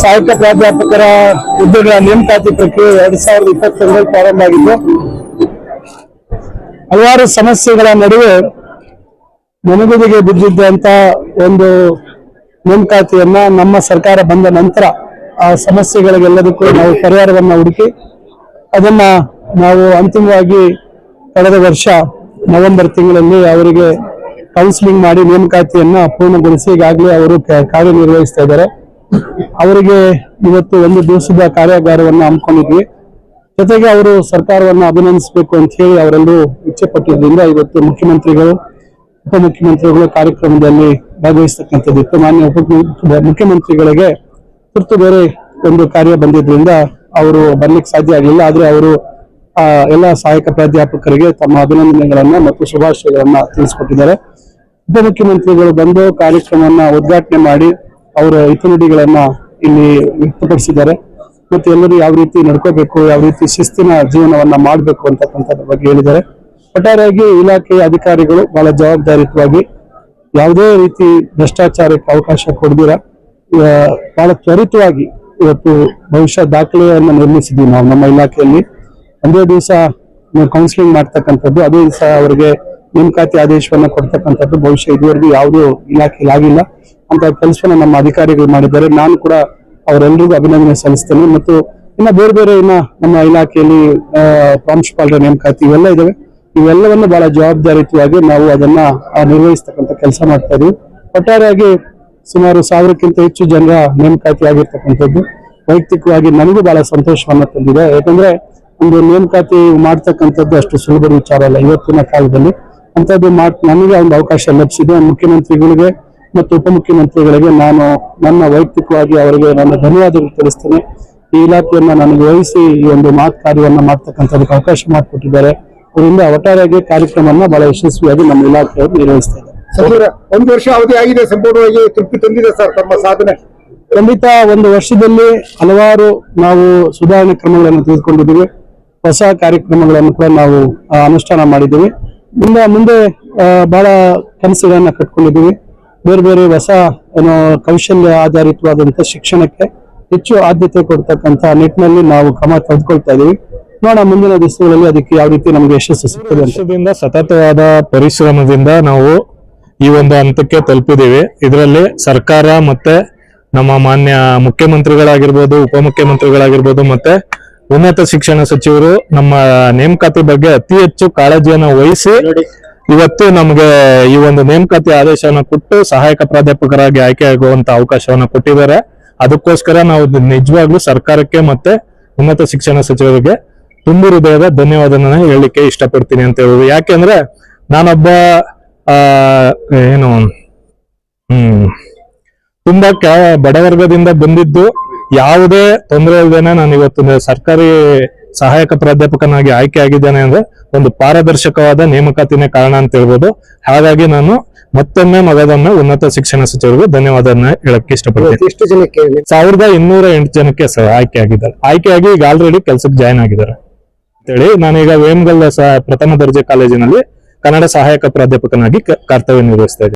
ಸಹಾಯಕ ಪ್ರಾಧ್ಯಾಪಕರ ಹುದ್ದೆಗಳ ನೇಮಕಾತಿ ಪ್ರಕ್ರಿಯೆ ಎರಡ್ ಸಾವಿರದ ಇಪ್ಪತ್ತೊಂದರಲ್ಲಿ ಪ್ರಾರಂಭ ಆಗಿದ್ದು, ಹಲವಾರು ಸಮಸ್ಯೆಗಳ ನಡುವೆ ಮನೆಗುದಿಗೆ ಬಿದ್ದಿದ್ದಂತ ಒಂದು ನೇಮಕಾತಿಯನ್ನ ನಮ್ಮ ಸರ್ಕಾರ ಬಂದ ನಂತರ ಆ ಸಮಸ್ಯೆಗಳಿಗೆಲ್ಲದಕ್ಕೂ ನಾವು ಪರಿಹಾರವನ್ನ ಹುಡುಕಿ, ಅದನ್ನ ನಾವು ಅಂತಿಮವಾಗಿ ಕಳೆದ ವರ್ಷ ನವೆಂಬರ್ ತಿಂಗಳಲ್ಲಿ ಅವರಿಗೆ ಕೌನ್ಸಿಲಿಂಗ್ ಮಾಡಿ ನೇಮಕಾತಿಯನ್ನ ಪೂರ್ಣಗೊಳಿಸಿ ಈಗಾಗಲೇ ಅವರು ಕಾರ್ಯನಿರ್ವಹಿಸ್ತಾ ಇದ್ದಾರೆ. ಅವರಿಗೆ ಇವತ್ತು ಒಂದು ದಿವಸದ ಕಾರ್ಯಾಗಾರವನ್ನು ಹಮ್ಮಿಕೊಂಡಿದ್ವಿ. ಜೊತೆಗೆ ಅವರು ಸರ್ಕಾರವನ್ನು ಅಭಿನಂದಿಸಬೇಕು ಅಂತ ಹೇಳಿ ಅವರೆಲ್ಲರೂ ಇಚ್ಛೆ ಪಟ್ಟಿದ್ದರಿಂದ ಇವತ್ತು ಮುಖ್ಯಮಂತ್ರಿಗಳು, ಉಪಮುಖ್ಯಮಂತ್ರಿಗಳು ಕಾರ್ಯಕ್ರಮದಲ್ಲಿ ಭಾಗವಹಿಸತಕ್ಕಂಥದ್ದಿತ್ತು ಮಾನ್ಯ ಉಪ ಮುಖ್ಯಮಂತ್ರಿಗಳಿಗೆ ತುರ್ತು ಬೇರೆ ಒಂದು ಕಾರ್ಯ ಬಂದಿದ್ದರಿಂದ ಅವರು ಬರ್ಲಿಕ್ಕೆ ಸಾಧ್ಯ ಆಗಲಿಲ್ಲ. ಆದರೆ ಅವರು ಎಲ್ಲ ಸಹಾಯಕ ಪ್ರಾಧ್ಯಾಪಕರಿಗೆ ತಮ್ಮ ಅಭಿನಂದನೆಗಳನ್ನು ಮತ್ತು ಶುಭಾಶಯಗಳನ್ನ ತಿಳಿಸ್ಕೊಟ್ಟಿದ್ದಾರೆ. ಉಪಮುಖ್ಯಮಂತ್ರಿಗಳು ಬಂದು ಕಾರ್ಯಕ್ರಮವನ್ನು ಉದ್ಘಾಟನೆ ಮಾಡಿ ಅವರ ಹಿತನುಡಿಗಳನ್ನ ಇಲ್ಲಿ ವ್ಯಕ್ತಪಡಿಸಿದ್ದಾರೆ. ಮತ್ತೆ ಎಲ್ಲರೂ ಯಾವ ರೀತಿ ನಡ್ಕೋಬೇಕು, ಯಾವ ರೀತಿ ಶಿಸ್ತಿನ ಜೀವನವನ್ನ ಮಾಡಬೇಕು ಅಂತಕ್ಕಂಥದ್ರ ಬಗ್ಗೆ ಹೇಳಿದ್ದಾರೆ. ಒಟ್ಟಾರೆಯಾಗಿ ಇಲಾಖೆಯ ಅಧಿಕಾರಿಗಳು ಬಹಳ ಜವಾಬ್ದಾರಿಯುತವಾಗಿ ಯಾವುದೇ ರೀತಿ ಭ್ರಷ್ಟಾಚಾರಕ್ಕೆ ಅವಕಾಶ ಕೊಡದಿರ ಬಹಳ ತ್ವರಿತವಾಗಿ ಇವತ್ತು ಭವಿಷ್ಯ ದಾಖಲೆಯನ್ನು ನಿರ್ಮಿಸಿದ್ವಿ ನಾವು ನಮ್ಮ ಇಲಾಖೆಯಲ್ಲಿ. ಒಂದೇ ದಿವಸ ಕೌನ್ಸಿಲಿಂಗ್ ಮಾಡ್ತಕ್ಕಂಥದ್ದು, ಅದೇ ದಿವಸ ಅವರಿಗೆ ನೇಮಕಾತಿ ಆದೇಶವನ್ನ ಕೊಡ್ತಕ್ಕಂಥದ್ದು ಬಹುಶಃ ಇದುವರೆಗೂ ಯಾವುದೂ ಇಲಾಖೆಯಲ್ಲಿ ಆಗಿಲ್ಲ. ಅಂತ ಕೆಲಸವನ್ನ ನಮ್ಮ ಅಧಿಕಾರಿಗಳು ಮಾಡಿದ್ದಾರೆ. ನಾನು ಕೂಡ ಅವರೆಲ್ಲರಿಗೂ ಅಭಿನಂದನೆ ಸಲ್ಲಿಸ್ತೇನೆ. ಮತ್ತು ಇನ್ನ ಬೇರೆ ಬೇರೆ ಇನ್ನ ನಮ್ಮ ಇಲಾಖೆಯಲ್ಲಿ ಪ್ರಾಂಶುಪಾಲರ ನೇಮಕಾತಿ ಇವೆಲ್ಲ ಇದ್ದಾವೆ ಇವೆಲ್ಲವನ್ನು ಬಹಳ ಜವಾಬ್ದಾರಿಯುತವಾಗಿ ನಾವು ಅದನ್ನ ನಿರ್ವಹಿಸ್ತಕ್ಕಂಥ ಕೆಲಸ ಮಾಡ್ತಾ ಇದೀವಿ. ಒಟ್ಟಾರೆಯಾಗಿ ಸುಮಾರು ಸಾವಿರಕ್ಕಿಂತ ಹೆಚ್ಚು ಜನರ ನೇಮಕಾತಿ ಆಗಿರ್ತಕ್ಕಂಥದ್ದು. ವೈಯಕ್ತಿಕವಾಗಿ ನನಗೂ ಬಹಳ ಸಂತೋಷವನ್ನು ತಂದಿದೆ. ಯಾಕಂದ್ರೆ ಒಂದು ನೇಮಕಾತಿ ಮಾಡ್ತಕ್ಕಂಥದ್ದು ಅಷ್ಟು ಸುಲಭದ ವಿಚಾರ ಅಲ್ಲ. ಇವತ್ತಿನ ಕಾಲದಲ್ಲಿ ಅಂತದ್ದು ಮಾಡ್, ನನಗೆ ಒಂದು ಅವಕಾಶ ಲಭಿಸಿದೆ. ಮುಖ್ಯಮಂತ್ರಿಗಳಿಗೆ ಮತ್ತು ಉಪಮುಖ್ಯಮಂತ್ರಿಗಳಿಗೆ ನಾನು ನನ್ನ ವೈಯಕ್ತಿಕವಾಗಿ ಅವರಿಗೆ ನನ್ನ ಧನ್ಯವಾದಗಳು ತಿಳಿಸ್ತೇನೆ. ಈ ಇಲಾಖೆಯನ್ನು ನನಗೆ ವಹಿಸಿ ಈ ಒಂದು ಮಾತು ಕಾರ್ಯವನ್ನು ಮಾಡ್ತಕ್ಕಂಥದಕ್ಕೆ ಅವಕಾಶ ಮಾಡಿಕೊಟ್ಟಿದ್ದಾರೆ. ಅವರಿಂದ ಒಟ್ಟಾರೆಯಾಗಿ ಕಾರ್ಯಕ್ರಮವನ್ನು ಬಹಳ ಯಶಸ್ವಿಯಾಗಿ ನಮ್ಮ ಇಲಾಖೆಯವರು ನಿರ್ವಹಿಸ್ತಾರೆ ಒಂದು ವರ್ಷ ಅವಧಿ ಆಗಿದೆ ಸಂಪೂರ್ಣವಾಗಿ ತೃಪ್ತಿ ತಂದಿದೆ ಸರ್ ತಮ್ಮ ಸಾಧನೆ. ಖಂಡಿತ ಒಂದು ವರ್ಷದಲ್ಲಿ ಹಲವಾರು ನಾವು ಸುಧಾರಣೆ ಕ್ರಮಗಳನ್ನು ತೆಗೆದುಕೊಂಡಿದ್ದೀವಿ. ಹೊಸ ಕಾರ್ಯಕ್ರಮಗಳನ್ನು ಕೂಡ ನಾವು ಅನುಷ್ಠಾನ ಮಾಡಿದ್ದೀವಿ. ಮುಂದೆ ಮುಂದೆ ಬಹಳ ಕನಸುಗಳನ್ನ ಕಟ್ಕೊಂಡಿದ್ದೀವಿ. ಬೇರೆ ಬೇರೆ ಹೊಸ, ಏನು ಕೌಶಲ್ಯ ಆಧಾರಿತವಾದಂತ ಶಿಕ್ಷಣಕ್ಕೆ ಹೆಚ್ಚು ಆದ್ಯತೆ ಕೊಡ್ತಕ್ಕಂತ ನಿಟ್ಟಿನಲ್ಲಿ ನಾವು ಕ್ರಮ ತೆಗೆದುಕೊಳ್ತಾ ಇದೀವಿ. ನೋಡ ಮುಂದಿನ ದಿವಸಗಳಲ್ಲಿ ಅದಕ್ಕೆ ಯಾವ ರೀತಿ ನಮಗೆ ಯಶಸ್ಸು ಸಿಗ್ತದೆ ವರ್ಷದಿಂದ ಸತತವಾದ ಪರಿಶ್ರಮದಿಂದ ನಾವು ಈ ಒಂದು ಹಂತಕ್ಕೆ ತಲುಪಿದೀವಿ. ಇದರಲ್ಲಿ ಸರ್ಕಾರ ಮತ್ತೆ ನಮ್ಮ ಮಾನ್ಯ ಮುಖ್ಯಮಂತ್ರಿಗಳಾಗಿರ್ಬೋದು, ಉಪಮುಖ್ಯಮಂತ್ರಿಗಳಾಗಿರ್ಬೋದು ಮತ್ತೆ ಉನ್ನತ ಶಿಕ್ಷಣ ಸಚಿವರು ನಮ್ಮ ನೇಮಕಾತಿ ಬಗ್ಗೆ ಅತಿ ಹೆಚ್ಚು ಕಾಳಜಿಯನ್ನು ವಹಿಸಿ ಇವತ್ತು ನಮಗೆ ಈ ಒಂದು ನೇಮಕಾತಿ ಆದೇಶವನ್ನು ಕೊಟ್ಟು ಸಹಾಯಕ ಪ್ರಾಧ್ಯಾಪಕರಾಗಿ ಆಯ್ಕೆ ಆಗುವಂತ ಅವಕಾಶವನ್ನ ಕೊಟ್ಟಿದ್ದಾರೆ. ಅದಕ್ಕೋಸ್ಕರ ನಾವು ನಿಜವಾಗ್ಲೂ ಸರ್ಕಾರಕ್ಕೆ ಮತ್ತೆ ಉನ್ನತ ಶಿಕ್ಷಣ ಸಚಿವರಿಗೆ ತುಂಬು ಹೃದಯದ ಧನ್ಯವಾದನ ಹೇಳಲಿಕ್ಕೆ ಇಷ್ಟಪಡ್ತೀನಿ ಅಂತ ಹೇಳುದು ಯಾಕೆಂದ್ರೆ ನಾನೊಬ್ಬ, ಆ, ಏನು, ಹ್ಮ್, ತುಂಬಾ ಬಡವರ್ಗದಿಂದ ಬಂದಿದ್ದು ಯಾವುದೇ ತೊಂದರೆ ಇಲ್ದೇನೆ ನಾನು ಇವತ್ತು ಸರ್ಕಾರಿ ಸಹಾಯಕ ಪ್ರಾಧ್ಯಾಪಕನಾಗಿ ಆಯ್ಕೆ ಆಗಿದ್ದೇನೆ ಅಂದ್ರೆ ಒಂದು ಪಾರದರ್ಶಕವಾದ ನೇಮಕಾತಿನೇ ಕಾರಣ ಅಂತ ಹೇಳ್ಬೋದು. ಹಾಗಾಗಿ ನಾನು ಮತ್ತೊಮ್ಮೆ ಮಗದೊಮ್ಮೆ ಉನ್ನತ ಶಿಕ್ಷಣ ಸಚಿವರಿಗೆ ಧನ್ಯವಾದನ ಹೇಳಕ್ಕೆ ಇಷ್ಟಪಡ್ತೀನಿ. ಎಷ್ಟು ಜನಕ್ಕೆ ಸಾವಿರದ ಇನ್ನೂರ ಎಂಟು ಜನಕ್ಕೆ ಸಹ ಆಯ್ಕೆ ಆಗಿದ್ದಾರೆ. ಆಯ್ಕೆಯಾಗಿ ಈಗ ಆಲ್ರೆಡಿ ಕೆಲ್ಸಕ್ಕೆ ಜಾಯ್ನ್ ಆಗಿದ್ದಾರೆ. ಅಂತೇಳಿ ನಾನೀಗ ವೇಮಗಲ್ ಪ್ರಥಮ ದರ್ಜೆ ಕಾಲೇಜಿನಲ್ಲಿ ಕನ್ನಡ ಸಹಾಯಕ ಪ್ರಾಧ್ಯಾಪಕನಾಗಿ ಕರ್ತವ್ಯ ನಿರ್ವಹಿಸ್ತಾ ಇದ್ದೀನಿ.